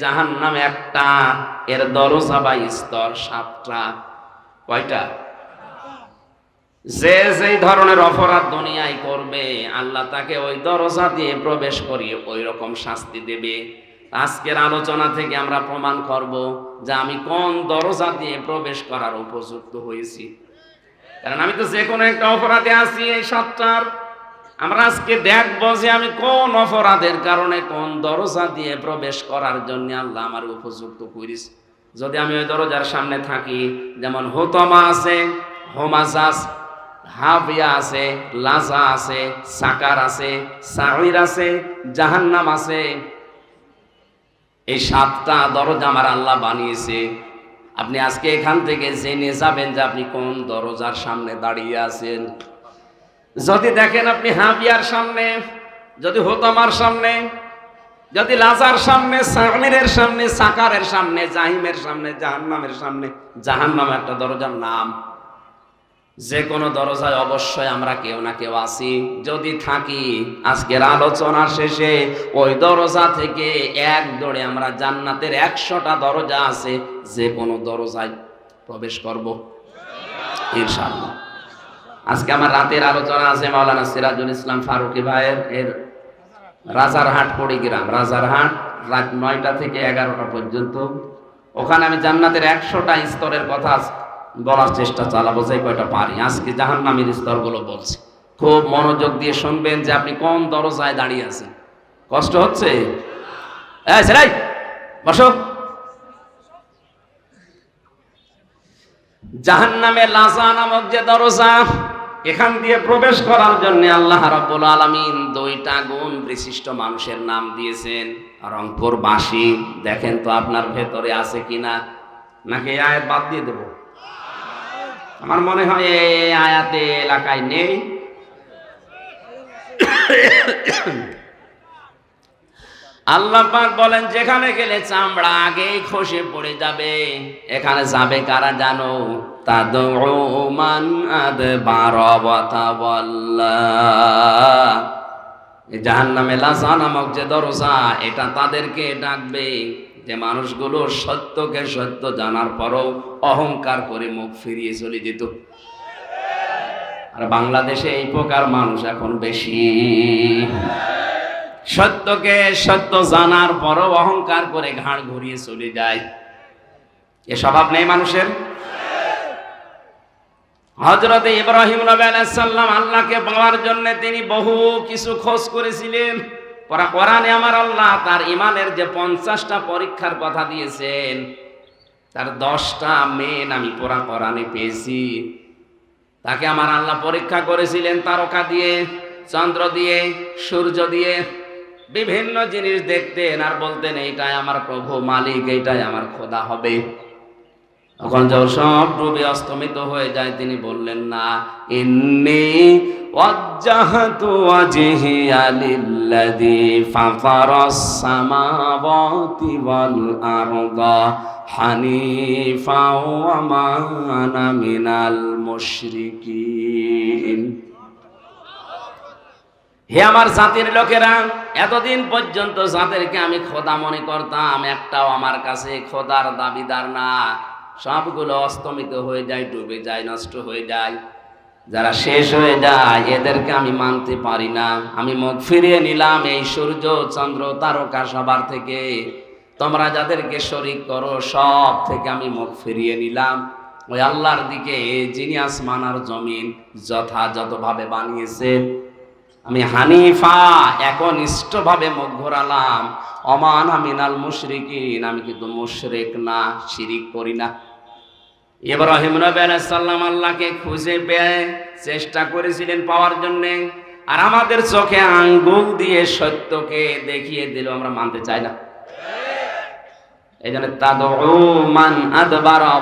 জাহান নামে একটা, এর দরজা বা স্তর সাতটা। কয়টা? যে যেই ধরনের অপরাধ দুনিয়ায় করবে, আল্লাহ তাকে ওই দরজা দিয়ে প্রবেশ করিয়ে ওই রকম শাস্তি দেবে। আজকের আলোচনা থেকে আমরা প্রমাণ করব যে আমি কোন দরজা দিয়ে প্রবেশ করার উপযুক্ত হয়েছি। কারণ আমি তো যে কোনো একটা অপরাধে আছি এই সাতটার। আমরা আজকে দেখব যে আমি কোন অপরাধের কারণে কোন দরজা দিয়ে প্রবেশ করার জন্য আল্লাহ আমার উপযুক্ত করিস যদি আমি ওই দরজার সামনে থাকি, যেমন হোতমা আছে হোমাজাস হাবিয়া আছে, লাজা আছে, সাকার আছে সাহির আছে, জাহান্নাম আছে, এই সাতটা দরজা আমার আল্লাহ বানিয়েছে। আপনি আজকে এখান থেকে জেনে যাবেন যে আপনি কোন দরজার সামনে দাঁড়িয়ে আছেন। যদি দেখেন আপনি হাবিয়ার সামনে, যদি হোতামার সামনে, যদি লাজার সামনে সামিরের সামনে, সাকারের সামনে, জাহিমের সামনে, জাহান্নামের সামনে জাহান্নাম একটা দরজার নাম। যে কোনো দরজায় অবশ্যই আমরা কেউ না কেউ আছি। যদি থাকি, আজকের আলোচনা শেষে ওই দরজা থেকে এক দৌড়ে আমরা জান্নাতের একশোটা দরজা আছে, যে কোনো দরজায় প্রবেশ করব। ইনশাআল্লাহ। আজকে আমার রাতের আলোচনা আছে মাওলানা সিরাজুল ইসলাম ফারুকি ভাইয়ের এর রাজারহাট, কুড়িগ্রাম। রাজারহাট রাত নয়টা থেকে এগারোটা পর্যন্ত। ওখানে আমি জান্নাতের একশোটা স্তরের কথা বলার চেষ্টা চালাবো, যে কয়টা পারি। আজকে জাহান্নামের স্তরগুলো বলছি। খুব মনোযোগ দিয়ে শুনবেন যে আপনি কোন দরজায় দাঁড়িয়ে আছেন। কষ্ট হচ্ছে? সেরাই বসো। জাহান্নামে লাজা নামক যে দরজা এখান দিয়ে প্রবেশ করার জন্য আল্লাহ রাব্বুল আলামিন দুইটা গুণ বিশিষ্ট মানুষের নাম দিয়েছেন। রংপুর বাসী দেখেন তো আপনার ভেতরে আছে কিনা? নাকি আয়াত বাদ দিয়ে দেব? আমার মনে হয় এই আয়াতে এলাকায় নেই। আল্লাহ পাক বলেন, যেখানে গেলে চামড়া আগেই খসে পড়ে যাবে। এখানে যাবে কারা জানো? তাদমান জাহান নামে লাসা নামক যে দরজা, এটা তাদেরকে ডাকবে। যে মানুষগুলো সত্যকে সত্য জানার পরও অহংকার করে মুখ ফিরিয়ে চলে যেত। আর বাংলাদেশে এই প্রকার মানুষ এখন বেশি। সত্যকে সত্য জানার পরও অহংকার করে ঘাড় ঘুরিয়ে চলে যায়। এ স্বভাব নেই মানুষের? হজরত ইব্রাহিম নবী আলাইসাল্লাম আল্লাহকে পাওয়ার জন্য তিনি বহু কিছু খোঁজ করেছিলেন। কোরআনে আমার আল্লাহ তার ইমানের যে পঞ্চাশটা পরীক্ষার কথা দিয়েছেন, তার দশটা মেন আমি পড়া কোরআনে পেয়েছি। তাকে আমার আল্লাহ পরীক্ষা করেছিলেন তারকা দিয়ে, চন্দ্র দিয়ে, সূর্য দিয়ে বিভিন্ন জিনিস দেখতেন আর বলতেন, এইটাই আমার প্রভু, মালিক, এইটাই আমার খোদা হবে। তখন যখন সব ডুবে অস্তমিত হয়ে যায়। তিনি বললেন, না, ইন্নি লিল্লাযী ফাতারাস সামাওয়াতি ওয়াল আরদা হানিফা ওয়া মা আনা মিনাল মুশরিকিন। হে আমার জাতির লোকেরা এতদিন পর্যন্ত যাদেরকে আমি খোদা মনে করতাম, একটাও আমার কাছে খোদার দাবিদার না। সবগুলো অস্তমিত হয়ে যায়, ডুবে যায়, নষ্ট হয়ে যায়। যারা শেষ হয়ে যায়, এদেরকে আমি মানতে পারি না। আমি মুখ ফিরিয়ে নিলাম এই সূর্য, চন্দ্র, তারকা সবার থেকে। তোমরা যাদেরকে শরিক করো, সব থেকে আমি মুখ ফিরিয়ে নিলাম। ওই আল্লাহর দিকে যিনি আসমান জমিন যথাযথভাবে বানিয়েছে আমি হানিফা, একনিষ্ঠভাবে মুখ ঘোরালাম। অমান আমিনাল মুশরিকিন, আমি কিন্তু মুশরিক না, শিরিক করি না। ইব্রাহিম আল্লাহকে খুঁজে পেয়ে চেষ্টা করেছিলেন পাওয়ার জন্য। আর আমাদের চোখে আঙ্গুল দিয়ে সত্যকে দেখিয়ে দিল, আমরা মানতে চাই না। এই জন্য তাদউ মান আদবার ওয়া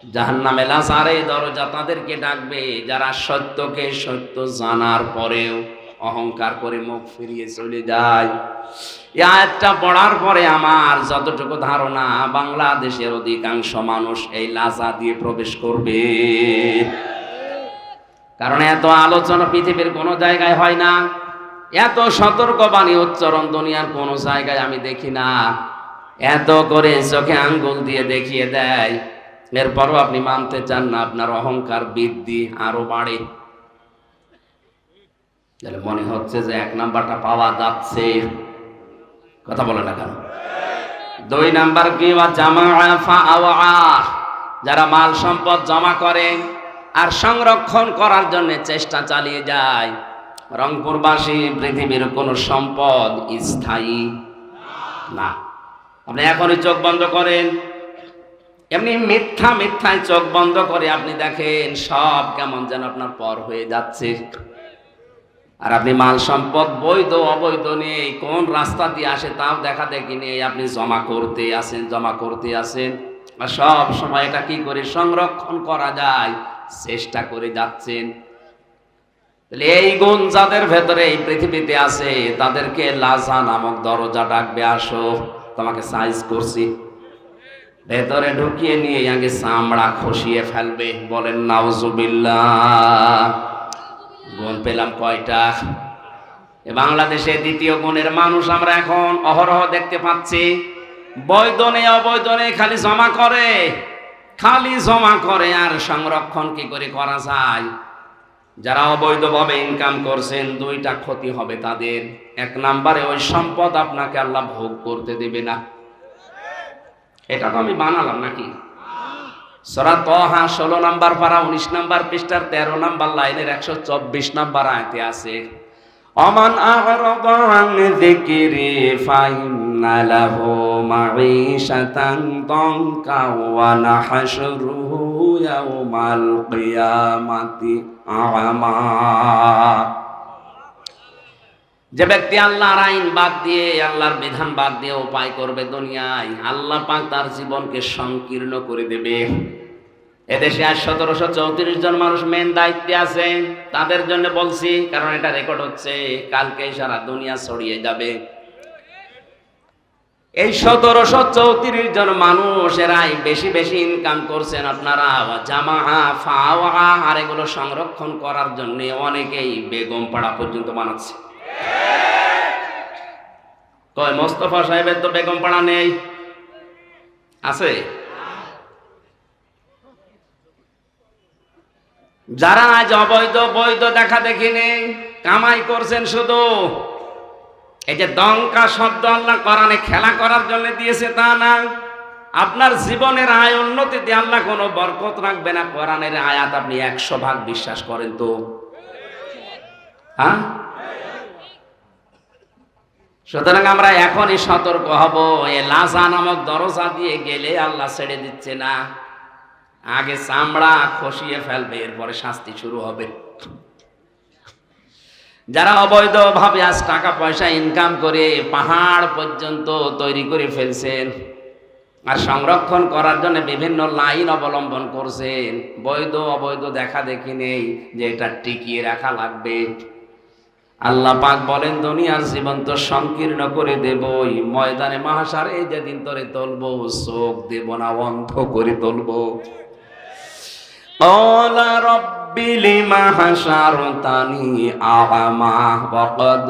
জাহান্নামে লাসার দরজা তাদেরকে ডাকবে, যারা সত্যকে সত্য জানার পরেও অহংকার করে মুখ ফিরিয়ে চলে যায়। পড়ার পরে আমার যতটুকু ধারণা, বাংলাদেশের অধিকাংশ মানুষ এই লাজা দিয়ে প্রবেশ করবে। কারণ এত আলোচনা পৃথিবীর কোনো জায়গায় হয় না। এত সতর্কবাণী উচ্চারণ দুনিয়ার কোন জায়গায় আমি দেখি না। এত করে চোখে আঙ্গুল দিয়ে দেখিয়ে দেয়। এরপরও আপনি মানতে চান না, আপনার অহংকার বৃদ্ধি আরও বাড়ে। তাহলে মনে হচ্ছে যে এক নাম্বারটা পাওয়া যাচ্ছে। কথা বলে না কেন? দুই নাম্বার কি? যারা মাল সম্পদ জমা করে আর সংরক্ষণ করার জন্য চেষ্টা চালিয়ে যায়, রংপুরবাসী পৃথিবীর কোন সম্পদ স্থায়ী না। আপনি এখনই চোখ বন্ধ করেন। এমনি মিথ্যা, মিথ্যায় চোখ বন্ধ করে আপনি দেখেন সব কেমন যেন আপনার পর হয়ে যাচ্ছে। আর আপনি মাল সম্পদ বৈধ, অবৈধ নেই, কোন রাস্তা দিয়ে আসে তাও দেখা দেখি নেই। আপনি জমা করতে আসেন জমা করতে আসেন আর সব সময় এটা কি করে সংরক্ষণ করা যায়? চেষ্টা করে যাচ্ছেন। তাহলে এই গুণ যাদের ভেতরে এই পৃথিবীতে আছে, তাদেরকে লাজা নামক দরজা ডাকবে, আসো, তোমাকে সাইজ করছি। ভেতরে ঢুকিয়ে নিয়ে আগে চামড়া খসিয়ে ফেলবে। বলেন, নাউজুবিল্লাহ। গুণ পেলাম কয়টা? বাংলাদেশে দ্বিতীয় গুণের মানুষ আমরা এখন অহরহ দেখতে পাচ্ছি। বৈধনে অবৈধনে খালি জমা করে, খালি জমা করে আর সংরক্ষণ কি করে করা যায়? যারা অবৈধভাবে ইনকাম করছেন, দুইটা ক্ষতি হবে তাদের। এক নাম্বারে ওই সম্পদ আপনাকে আল্লাহ ভোগ করতে দেবে না। এটা তো আমি বানালাম নাকি? সরা তহা ষোলো নাম্বার পারা, উনিশ নাম্বার পৃষ্ঠার, তেরো নাম্বার লাইনের একশো চব্বিশ নাম্বার আয়তে আছে, অমান কিয়ামাতি আ'মা যে ব্যক্তি আল্লাহর আইন বাদ দিয়ে, আল্লাহর বিধান বাদ দিয়ে উপায় করবে দুনিয়ায়, আল্লাহ পাক তার জীবনকে সংকীর্ণ করে দেবে। এদেশে আজ সতেরোশো চৌত্রিশ জন মানুষ মেন দায়িত্বে আছে। তাদের জন্য বলছি, কারণ এটা রেকর্ড হচ্ছে কালকে সারা দুনিয়া ছড়িয়ে যাবে। এই সতেরোশো চৌত্রিশ জন মানুষ এরাই বেশি বেশি ইনকাম করছেন আপনারা। জামা ফাওয়া আর এগুলো সংরক্ষণ করার জন্য অনেকেই বেগম পাড়া পর্যন্ত বানাচ্ছে। কয়, মোস্তফা সাহেবের তো বেগম পাড়া নেই। আছে? যারা আজ অবৈধ বৈধ দেখা দেখি নেই কামাই করছেন শুধু। এই যে দঙ্কা শব্দ আল্লাহ কোরআনে খেলা করার জন্য দিয়েছে তা না। আপনার জীবনের আয় উন্নতিতে আল্লাহ কোনো বরকত রাখবে না। কোরআনের আয়াত আপনি একশো ভাগ বিশ্বাস করেন তো। হ্যাঁ? সুতরাং আমরা এখনই সতর্ক হব, এ লাজা নামক দরজা দিয়ে গেলে আল্লাহ ছেড়ে দিচ্ছে না। আগে চামড়া খসিয়ে ফেলবে, এরপরে শাস্তি শুরু হবে। যারা অবৈধভাবে আজ টাকা পয়সা ইনকাম করে পাহাড় পর্যন্ত তৈরি করে ফেলছেন আর সংরক্ষণ করার জন্য বিভিন্ন লাইন অবলম্বন করছেন বৈধ অবৈধ দেখা দেখি নেই যে এটা টিকিয়ে রাখা লাগবে। আল্লাহ পাক বলেন, দুনিয়ার জীবন তো সংকীর্ণ করে দেবই। ময়দানে মহাসার এই যেদিন ধরে তুলব, চোখ দেব না, অন্ধ করে তুলব। অলা রব্বিলি তানি আহামা বকদ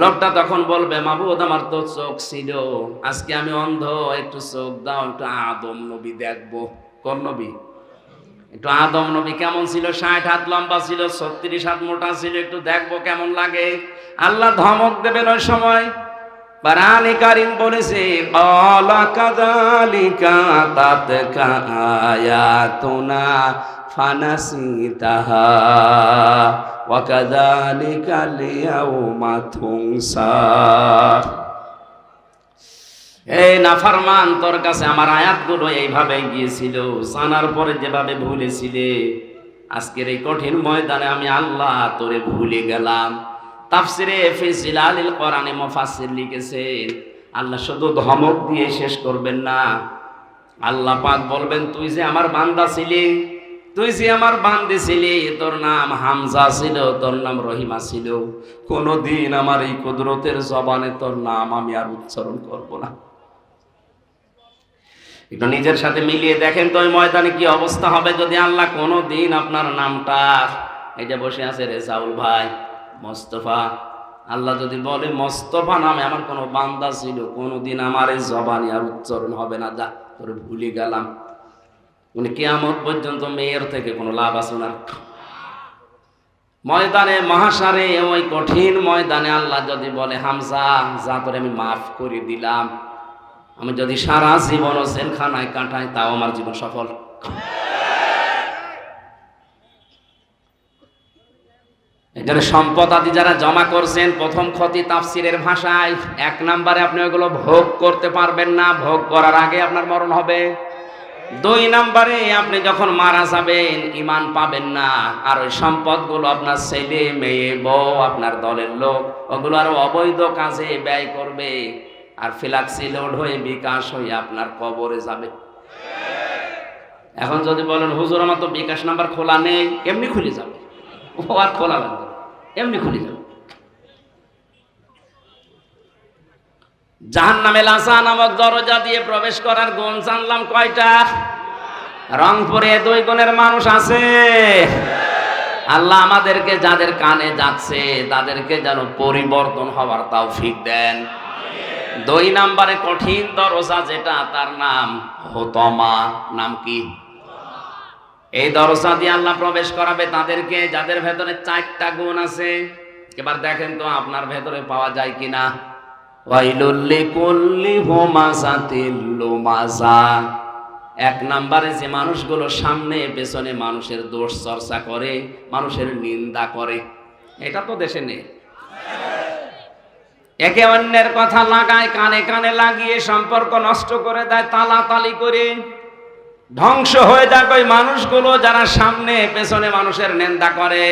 লোকটা তখন বলবে, মাবুদ, আমার তো চোখ ছিল। আজকে আমি অন্ধ, একটু চোখ দাও, একটু আদম নবী দেখব। কোন নবী? একটু আদম নবী কেমন ছিল? ষাট হাত লম্বা ছিল, ছত্রিশ হাত মোটা ছিল, একটু দেখব কেমন লাগে। আল্লাহ ধমক দেবেন ওই সময়। কারিম বলেছে এই নাফারমান তোর কাছে আমার আয়াতগুলো এইভাবে গিয়েছিল, জানার পরে যেভাবে ভুলেছিলে, আজকের এই কঠিন ময়দানে আমি আল্লাহ তোরে ভুলে গেলাম। তাফসিরে ফিজিলালিল কোরআনে মুফাসসির লিখেছেন, আল্লাহ শুধু ধমক দিয়ে শেষ করবেন না। আল্লাহ পাক বলবেন, তুই যে আমার বান্দা ছিলি, তুই যে আমার বান্দি ছিলি, তোর নাম হামজা ছিল, তোর নাম রহিমা ছিল। কোনোদিন আমার এই কুদরতের জবানে তোর নাম আমি আর উচ্চারণ করব না। একটু নিজের সাথে মিলিয়ে দেখেন তো ওই ময়দানে কি অবস্থা হবে যদি আল্লাহ কোনো দিন আপনার নামটা এই যে বসে আছে রেজাউল ভাই, মোস্তফা। আল্লাহ যদি বলে মোস্তফা নামে আমার কোনো বান্দা ছিল, কোনোদিন আমার এই জবানি আর উচ্চারণ হবে না। যা, তোরে ভুলে গেলাম। উনি কেয়ামত পর্যন্ত মেয়ের থেকে কোনো লাভ আছে না। ময়দানে, মহাসারে, ওই কঠিন ময়দানে আল্লাহ যদি বলে, হামজা যা তোরে আমি মাফ করে দিলাম। আমি যদি সারা জীবন জেলখানায় কাটাই, তাও আমার জীবন সফল। এখানে সম্পদ আদি যারা জমা করছেন, প্রথম ক্ষতি তাফসিরের ভাষায়। এক নাম্বারে আপনি ওইগুলো ভোগ করতে পারবেন না, ভোগ করার আগে আপনার মরণ হবে। দুই নাম্বারে আপনি যখন মারা যাবেন ইমান পাবেন না। আর ওই সম্পদগুলো আপনার ছেলে, মেয়ে, বউ, আপনার দলের লোক, ওগুলো আরও অবৈধ কাজে ব্যয় করবে। আর ফিলাক্সি লোড হয়ে বিকাশ হয়ে আপনার কবরে যাবে। এখন যদি বলেন, হুজুর, আমার তো বিকাশ নাম্বার খোলা নেই। এমনি খুলে যাবে। ও আর খোলা লাগবে এমনি খুলে যাবে। জাহান নামে লাসা নামক দরজা দিয়ে প্রবেশ করার গুণ জানলাম কয়টা? রংপুরে দুই গুণের মানুষ আছে। আল্লাহ আমাদেরকে যাদের কানে যাচ্ছে, তাদেরকে যেন পরিবর্তন হওয়ার তাও ফিক দেন। দুই নাম্বারে কঠিন দরজা যেটা, তার নাম হোতমা। নাম কি? এই দরজা দিয়ে আল্লাহ প্রবেশ করাবে তাদেরকে, যাদের ভেতরে চারটা গুণ আছে। এবার দেখেন তো আপনার ভেতরে পাওয়া যায় কিনা। এক নম্বরে যে মানুষগুলো সামনে, পেছনে মানুষের দোষ চর্চা করে, মানুষের নিন্দা করে। এটা তো দেশে নেই। একে অন্যের কথা লাগায়, কানে কানে লাগিয়ে সম্পর্ক নষ্ট করে দেয়, তালাতালি করে। ধ্বংস হয়ে যাক ওই মানুষগুলো যারা সামনে পেছনে মানুষের নিন্দা করে।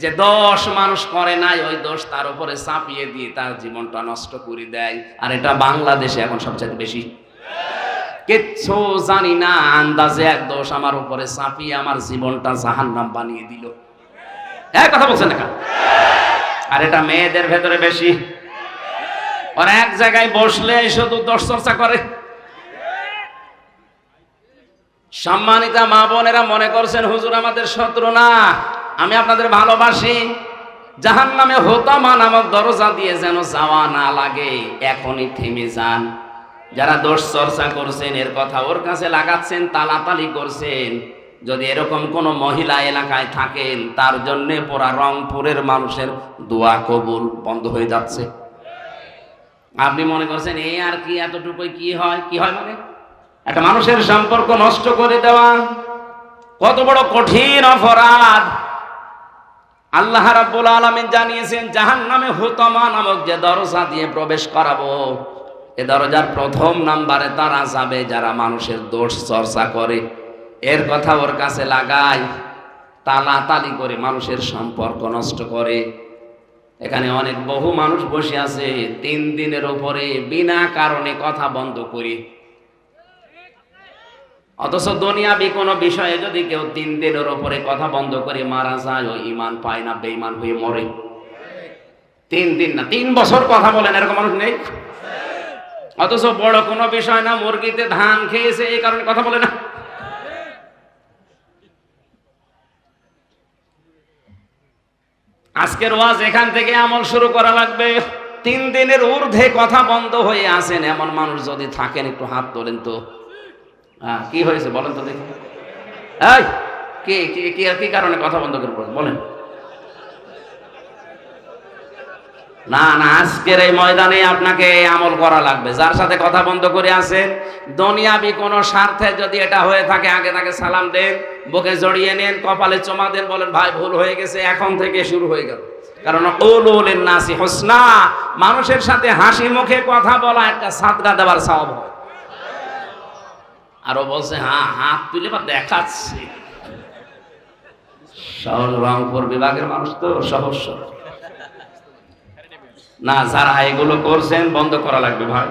যে দোষ মানুষ করে নাই, ওই দোষ তার উপরে চাপিয়ে দিয়ে তার জীবনটা নষ্ট করে দেয়। আর এটা বাংলাদেশে এখন সবচেয়ে বেশি। কিচ্ছু জানি না, আন্দাজে এক দোষ আমার উপরে চাপিয়ে আমার জীবনটা জাহান্নাম বানিয়ে দিল। এক কথা বলছেন না আর এটা মেয়েদের ভেতরে বেশি। ওরা এক জায়গায় বসলে শুধু দোষ চর্চা করে। সম্মানিতা মা বোনেরা মনে করছেন, হুজুর, আমাদের শত্রু না। আমি আপনাদের ভালোবাসি। জাহান নামে হোতামা নামক দরজা দিয়ে যেন যাওয়া না লাগে, এখনই থেমে যান। যারা দোষ চর্চা করছেন, এর কথা ওর কাছে লাগাচ্ছেন, তালাতালি করছেন। যদি এরকম কোনো মহিলা এলাকায় থাকেন, তার জন্যে পুরা রংপুরের মানুষের দোয়া কবুল বন্ধ হয়ে যাচ্ছে। আপনি মনে করছেন এই আর কি এতটুকুই কি হয়? কি হয় মানে? একটা মানুষের সম্পর্ক নষ্ট করে দেওয়া, কত বড় কঠিন অপরাধ। আল্লাহ রাব্বুল আলামিন জানিয়েছেন, জাহান্নামে হুতমা নামক যে দরজা দিয়ে প্রবেশ করাবো, এ দরজার প্রথম নাম্বারে তারা যাবে যারা মানুষের দোষ চর্চা করে। এর কথা ওর কাছে লাগায় তালাতালি করে মানুষের সম্পর্ক নষ্ট করে। এখানে অনেক বহু মানুষ বসে আছে, তিন দিনের উপরে বিনা কারণে কথা বন্ধ করি। অথচ দুনিয়াবি কোনো বিষয়ে যদি কেউ তিন দিনের উপরে কথা বন্ধ করে মারা যায়, ও ইমান পায় না, বেঈমান হয়ে মরে। তিন দিন না, তিন বছর কথা বলেন, এরকম মানুষ নেই? অথচ বড় কোনো বিষয় না, মুরগিতে ধান খেয়েছে, এই কারণে কথা বলে না। আজকের ওয়াজ এখান থেকে আমল শুরু করা লাগবে। তিন দিনের ঊর্ধ্বে কথা বন্ধ হয়ে আসেন এমন মানুষ যদি থাকেন, একটু হাত তোলেন তো। হ্যাঁ কি হয়েছে বলেন তো দেখি। কে কারণে কথা বন্ধ করে বলেন। না না, আজকের এই ময়দানে আপনাকে আমল করা লাগবে। যার সাথে কথা বন্ধ করে আছেন দুনিয়াবি কোনো স্বার্থে যদি এটা হয়ে থাকে, আগে তাকে সালাম দেন, বুকে জড়িয়ে নেন, কপালে চমা দেন, বলেন, ভাই, ভুল হয়ে গেছে, এখন থেকে শুরু হয়ে গেল। কারণ কৌলুলের নাসি হোসনা মানুষের সাথে হাসি মুখে কথা বলা একটা সাদগা দেওয়ার স্বভাব হয়। আরও বলছে হ্যাঁ হাত তুলে বা দেখাচ্ছে। সহজ রংপুর বিভাগের মানুষ তো সহজ সরল। না যারা এগুলো করছেন বন্ধ করা লাগবে ভাই।